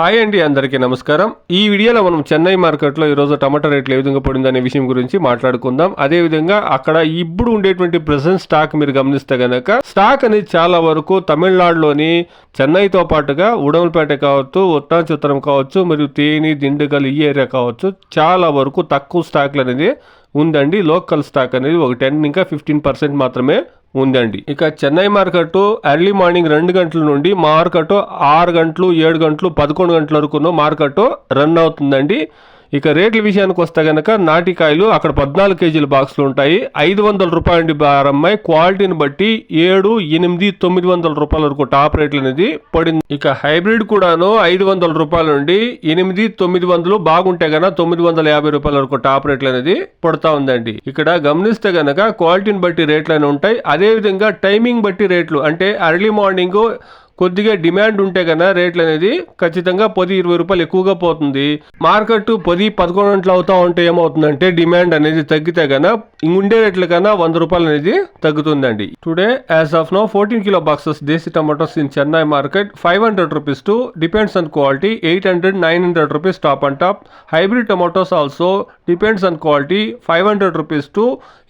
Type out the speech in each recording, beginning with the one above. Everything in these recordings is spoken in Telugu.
హాయ్ అండి అందరికీ నమస్కారం. ఈ వీడియోలో మనం చెన్నై మార్కెట్లో ఈరోజు టమాటా రేట్లు ఏ విధంగా పడిందనే విషయం గురించి మాట్లాడుకుందాం. అదే విధంగా అక్కడ ఇప్పుడు ఉండేటువంటి ప్రెసెంట్ స్టాక్ మీరు గమనిస్తే గనక స్టాక్ అనేది చాలా వరకు తమిళనాడులోని చెన్నైతో పాటుగా ఉడమలపేట కావచ్చు ఉత్తాంచుత్తరం కావచ్చు మరియు తేని దిండుగల్ ఈ ఏరియా కావచ్చు చాలా వరకు తక్కువ స్టాక్లు అనేది ఉందండి. లోకల్ స్టాక్ అనేది ఒక టెన్ ఇంకా ఫిఫ్టీన్ పర్సెంట్ మాత్రమే ఉందండి. ఇక చెన్నై మార్కెట్ ఎర్లీ మార్నింగ్ రెండు గంటల నుండి మార్కెట్ ఆరు గంటలు ఏడు గంటలు పదకొండు గంటల వరకు మార్కెట్ రన్ అవుతుందండి. ఇక రేట్ల విషయానికి వస్తే కనుక నాటికాయలు అక్కడ పద్నాలుగు కేజీల బాక్సులు ఉంటాయి. ఐదు వందల రూపాయల ప్రారంభమై క్వాలిటీని బట్టి ఏడు ఎనిమిది తొమ్మిది వందల రూపాయల వరకు టాప్ రేట్లు అనేది పడింది. ఇక హైబ్రిడ్ కూడాను ఐదు వందల రూపాయల నుండి ఎనిమిది తొమ్మిది వందలు బాగుంటే కనుక తొమ్మిది వందల యాభై రూపాయల వరకు టాప్ రేట్లు అనేది పడతా ఉందండి. ఇక్కడ గమనిస్తే కనుక క్వాలిటీని బట్టి రేట్లు అనేవి ఉంటాయి. అదేవిధంగా టైమింగ్ బట్టి రేట్లు అంటే అర్లీ మార్నింగ్ కొద్దిగా డిమాండ్ ఉంటే కన్నా రేట్లు అనేది ఖచ్చితంగా పది ఇరవై రూపాయలు ఎక్కువగా పోతుంది. మార్కెట్ పది పదకొండు గంటలు అవుతా ఉంటే ఏమవుతుందంటే డిమాండ్ అనేది తగ్గితే కన్నా ఉండే రేట్ల కన్నా వంద రూపాయలు అనేది తగ్గుతుందండి. Today as of now fourteen kilo boxes desi tomatoes in Chennai market five hundred rupees to depends on quality eight hundred nine hundred rupees top and top hybrid tomatoes also depends on quality five hundred rupees to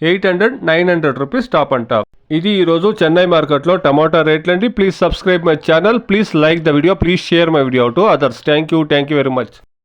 eight hundred nine hundred rupees top and top ఇది ఈరోజు చెన్నై మార్కెట్లో టమాటా రేట్లు అండి please subscribe my channel please like the video please share my video to others thank you thank you very much